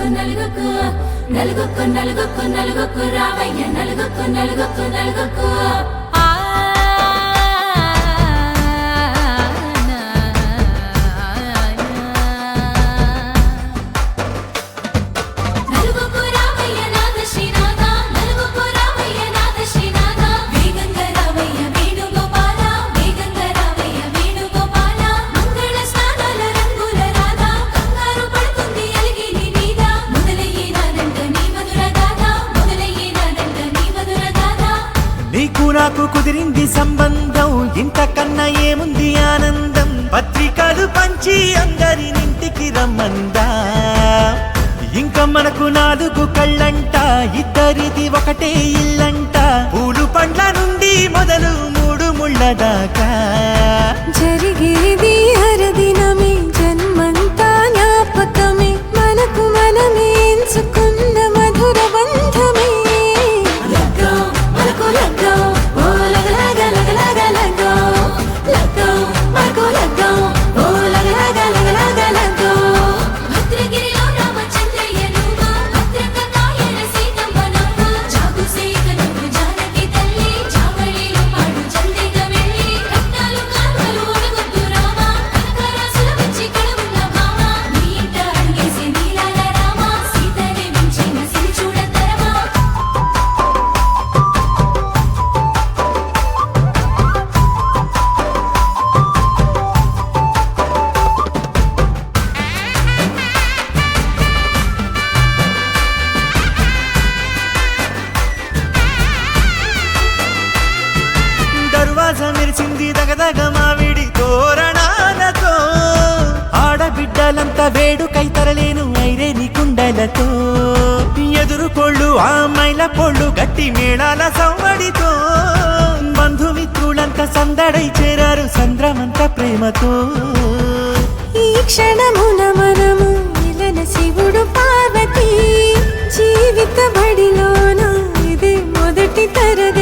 నలుగుకు నలుగుకు. నలుగుకు నలుగుకు నలుగుకు రావయ్య నలుగుకు నలుగుకు నలుగుకు. నీకు నాకు కుదిరింది సంబంధం. ఇంతకన్నా ఏముంది ఆనందం? పత్రికలు పంచి అందరి ఇంటికి రమ్మందా? ఇంకా మనకు నాలుగు కళ్ళంట. ఇద్దరిది ఒకటే ఇల్లంట. పూలు పండ్ల నుండి మొదలు మూడు ముళ్ళ దాకా. జరిగేది అరదిన సందడితో ఎదురుకొళ్ళు ఆ మైల పొళ్ళు గట్టి మేళాల సంవడితో. బంధుమిత్రులంతా సందడై చేరారు సంద్రమంత ప్రేమతో. ఈ క్షణమున మనము ఇలన శివుడు పార్వతి. జీవిత బడిలోన ఇది మొదటి తరగతి.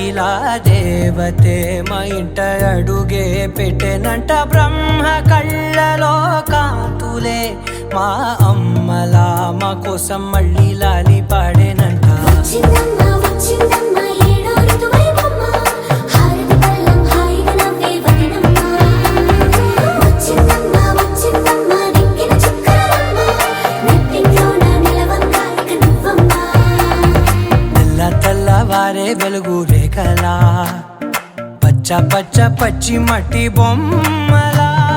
దేవతే మా ఇంట అడుగే పెట్టెనంట బ్రహ్మ కళ్ళలో కాతులే. మా అమ్మలా మా కోసం మళ్ళీ లాలి పాడేనంట. పచ్చ పచ్చ పచ్చి మట్టి బొమ్మలా.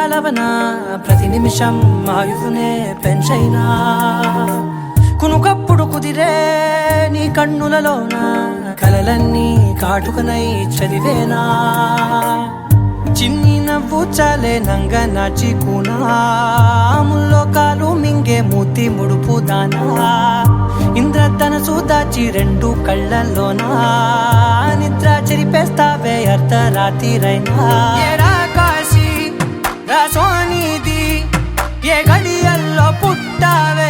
కాలవనా ప్రతి నిమిషం ఆయువునే పెంచైనా. కునుకప్పుడు కుదిరే నీ కన్నులలోన? కలలన్నీ కాటుకనై చదివేనా? చిన్ని నవ్వు చాలే నంగ నాచికునా ముల్లో కాలు మింగే మూతి ఇంద్ర తనసు దాచి రెండు కళ్ళల్లోనా? నిద్ర చెరిపేస్తావే అర్ధరాతిరైనా రాసోనిది ఏ గడియల్లో పుట్టావేనైనా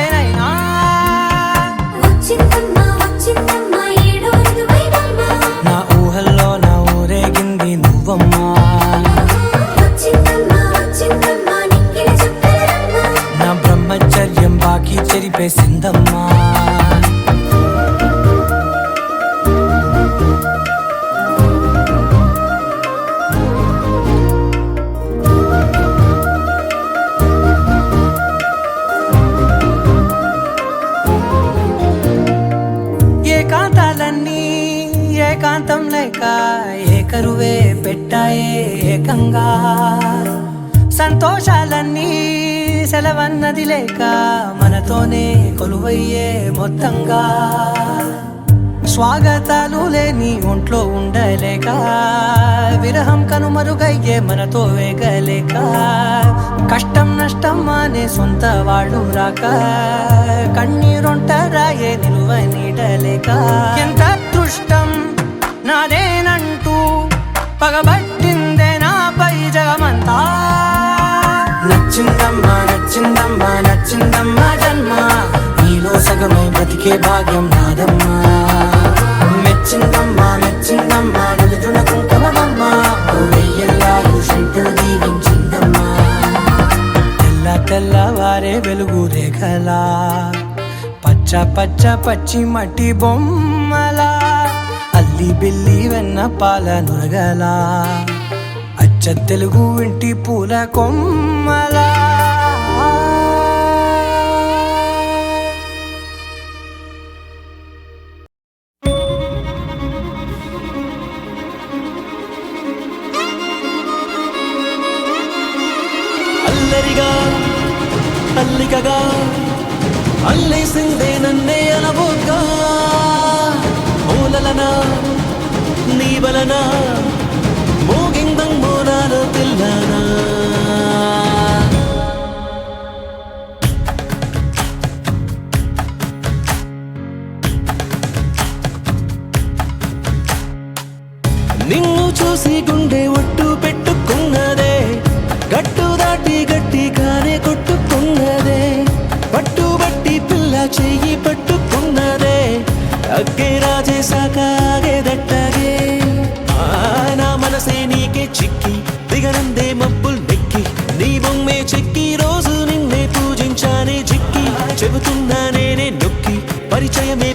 లేక ఏకరువే పెట్టాయే ఏకంగా. సంతోషాలన్నీ సెలవన్నది లేక మనతోనే కొలువయ్యే మొత్తంగా. స్వాగతాలు లేని ఒంట్లో ఉండలేక విరహం కనుమరుగయ్యే మనతో వేగలేక కష్టం నష్టం అనే సొంత వాళ్ళు రాక కన్నీరొంటరాయే నిలువ నీడలేక ఎంత దృష్టం నాదేనంటూ పగబట్టిందే నాపై జగమంతా. నచ్చిందమ్మా నచ్చిందమ్మా నచ్చిందమ్మా జన్మ. నీలో సగమై బతికే భాగ్యం నాదమ్మా. మెచ్చిందమ్మా మెచ్చిందమ్మా నిలుచున కుంకుమమ్మా. వెయ్యల్లాలు శంకులు దీవించిందమ్మా. తెల్ల తెల్లవారే వెలుగు రేఖలా. పచ్చ పచ్చ పచ్చి మట్టి బొమ్మలా. అల్లి బిల్లి వెన్న పాల నురగల. అచ్చ తెలుగు ఇంటి పూల కొమ్మల. అల్లరిగా అల్లికగా అల్లేసిందే నన్నే అనబోగా మూలలన వలన మోగిందం మోనాలో తెల్లనా నిన్ను చూసి గుండె ఒట్టు పెట్టుకున్నదే గట్టు దాటి గట్టిగానే కొట్టుకున్నదే పట్టుబట్టి పిల్ల చెయ్యి పట్టుకున్నదే అగ్గే రాజేశాక నీ చెక్కి రోజు నిన్నే పూజించానే చిక్కి చెబుతున్నా నేనే నొక్కి పరిచయమే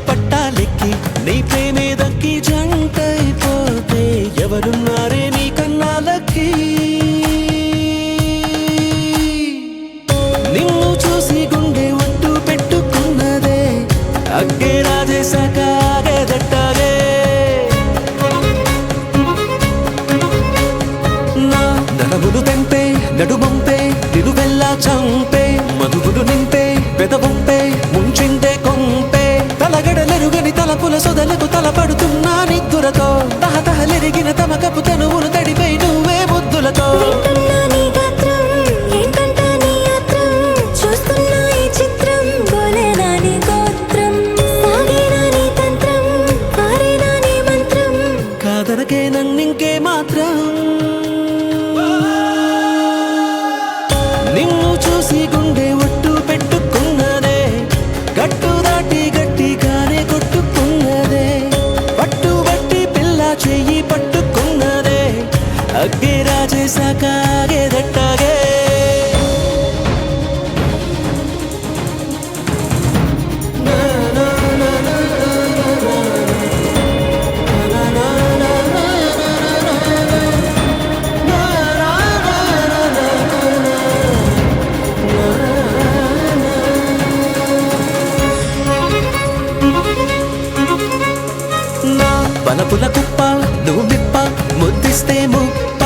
తలపుల కుప్ప నువ్వు మిప్ప ముద్దిస్తే ముప్ప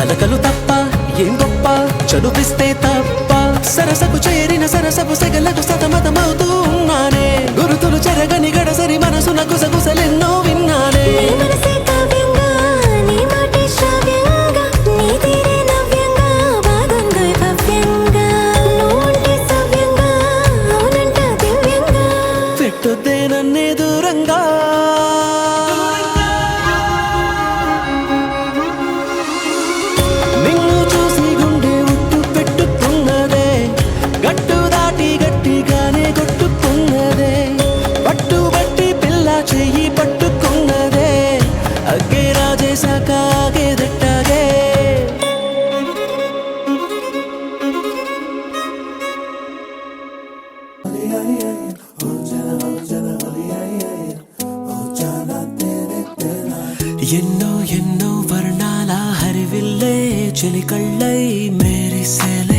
అలకలు తప్ప ఏం గొప్ప చదువిస్తే తప్ప. సరసపు చేరిన సరసపు సెగలకు సతమతమవుతూ என்னோ என்னோ வருணாலா அறிவில்லை செலி கள்ளை மேரி சேலை.